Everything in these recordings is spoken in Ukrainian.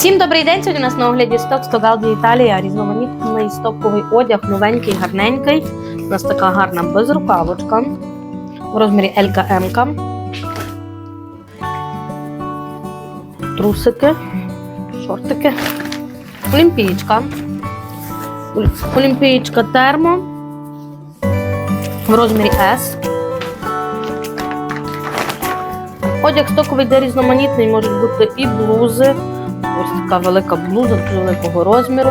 Всім добрий день! Сьогодні у нас на огляді сток Стогалді Італія, різноманітний стоковий одяг, новенький, гарненький. У нас така гарна безрукавочка в розмірі ЛКМ. Трусики, шортики, олімпієчка. Олімпієчка термо в розмірі S. Одяг стоковий, де різноманітний, можуть бути і блузи. Ось така велика блуза дуже великого розміру.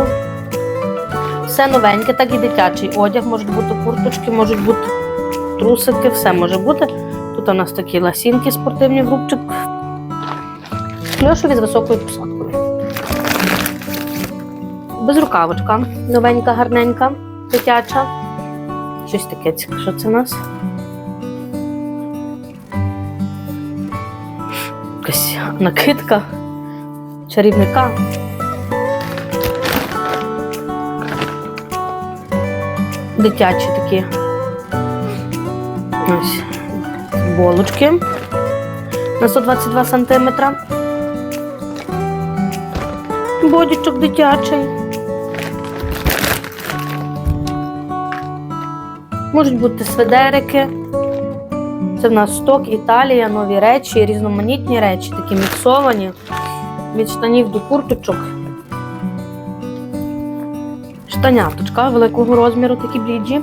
Все новеньке, так і дитячий одяг, можуть бути курточки, можуть бути трусики, все може бути. Тут у нас такі ласінки спортивні в рубчик. Кльошові з високою посадкою. Безрукавочка, новенька, гарненька, дитяча. Щось таке цікаве. Що це у нас? Якась накидка чарівника. Дитячі такі. Ось болочки на 122 сантиметра. Бодічок дитячий. Можуть бути сведерики. Це в нас сток, Італія, нові речі, різноманітні речі, такі міксовані від штанів до курточок. Штаняточка великого розміру, такі бліджі.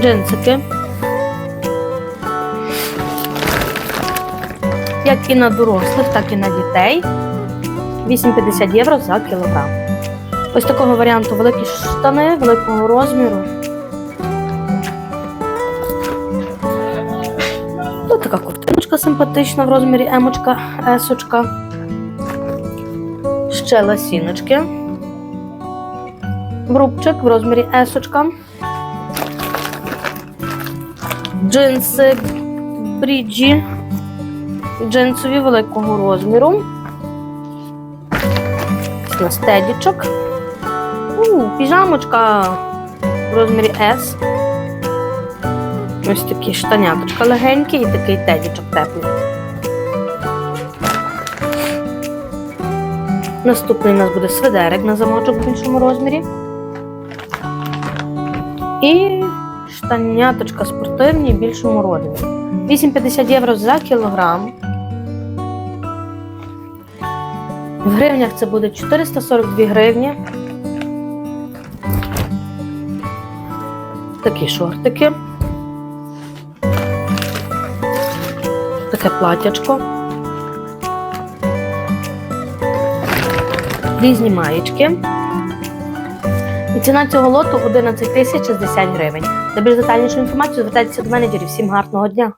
Джинсики. Як і на дорослих, так і на дітей. 8,50 євро за кілограм. Ось такого варіанту великі штани великого розміру. Симпатична в розмірі емочка, есочка. Ще ласіночки. Брубчик в розмірі есочка. Джинси бріджі. Джинсові великого розміру. Стедічок. У, піжамочка в розмірі S. Ось такі штаняточка легенькі і такий тедічок теплий. Наступний у нас буде сведерик на замочок в іншому розмірі. І штаняточка спортивні в більшому розмірі. 8,50 євро за кілограм. В гривнях це буде 442 гривні. Такі шортики. Таке платячко. Різні маєчки. І ціна цього лоту 11 тисяч 60 гривень. За більш детальнішу інформацію звертайтеся до менеджерів. Всім гарного дня!